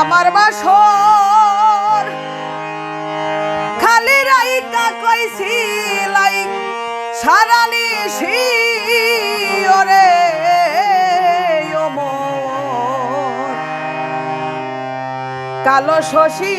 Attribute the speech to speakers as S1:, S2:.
S1: আমার বাসর। খালি রাইকা কইছি লাই সারা নিশি ওরে কালো শশী